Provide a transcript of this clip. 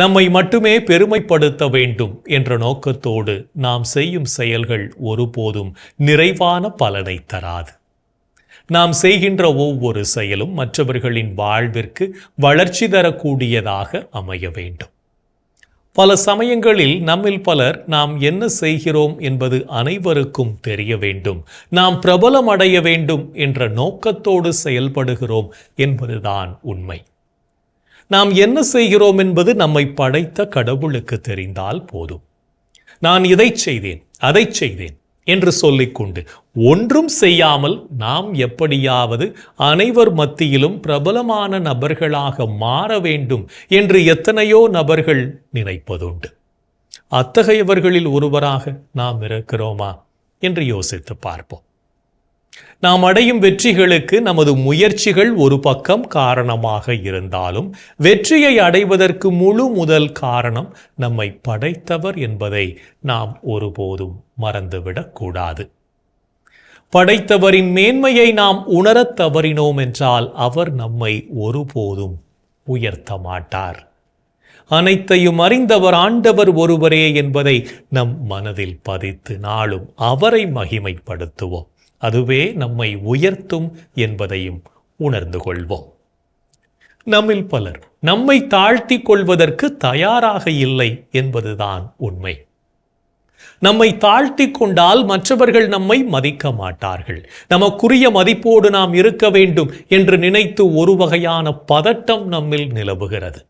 நம்மை மட்டுமே பெருமைப்படுத்த வேண்டும் என்ற நோக்கத்தோடு நாம் செய்யும் செயல்கள் ஒருபோதும் நிறைவான பலனை தராது. நாம் செய்கின்ற ஒவ்வொரு செயலும் மற்றவர்களின் வாழ்விற்கு வளர்ச்சி தரக்கூடியதாக அமைய வேண்டும். பல சமயங்களில் நம்மில் பலர் நாம் என்ன செய்கிறோம் என்பது அனைவருக்கும் தெரிய வேண்டும் நாம் பிரபலம் அடைய வேண்டும் என்ற நோக்கத்தோடு செயல்படுகிறோம் என்பதுதான் உண்மை. நாம் என்ன செய்கிறோம் என்பது நம்மை படைத்த கடவுளுக்கு தெரிந்தால் போதும். நான் இதைச் செய்தேன் அதைச் செய்தேன் என்று சொல்லிக்கொண்டு ஒன்றும் செய்யாமல் நாம் எப்படியாவது அனைவர் மத்தியிலும் பிரபலமான நபர்களாக மாற வேண்டும் என்று எத்தனையோ நபர்கள் நினைப்பதுண்டு. அத்தகையவர்களில் ஒருவராக நாம் இருக்கிறோமா என்று யோசித்து பார்ப்போம். நாம் அடையும் வெற்றிகளுக்கு நமது முயற்சிகள் ஒரு பக்கம் காரணமாக இருந்தாலும் வெற்றியை அடைவதற்கு முழு முதல் காரணம் நம்மை படைத்தவர் என்பதை நாம் ஒருபோதும் மறந்துவிடக்கூடாது படைத்தவரின் மேன்மையை நாம் உணரத் தவறினோம் என்றால் அவர் நம்மை ஒருபோதும் உயர்த்த மாட்டார். அனைத்தையும் அறிந்தவர் ஆண்டவர் ஒருவரே என்பதை நம் மனதில் பதித்து நாளும் அவரை மகிமைப்படுத்துவோம். அதுவே நம்மை உயர்த்தும் என்பதையும் உணர்ந்து கொள்வோம். நம்மில் பலர் நம்மை தாழ்த்தி கொள்வதற்கு தயாராக இல்லை என்பதுதான் உண்மை. நம்மை தாழ்த்தி கொண்டால் மற்றவர்கள் நம்மை மதிக்க மாட்டார்கள். நமக்குரிய மதிப்போடு நாம் இருக்க வேண்டும் என்று நினைத்து ஒரு வகையான பதட்டம் நம்மில் நிலவுகிறது.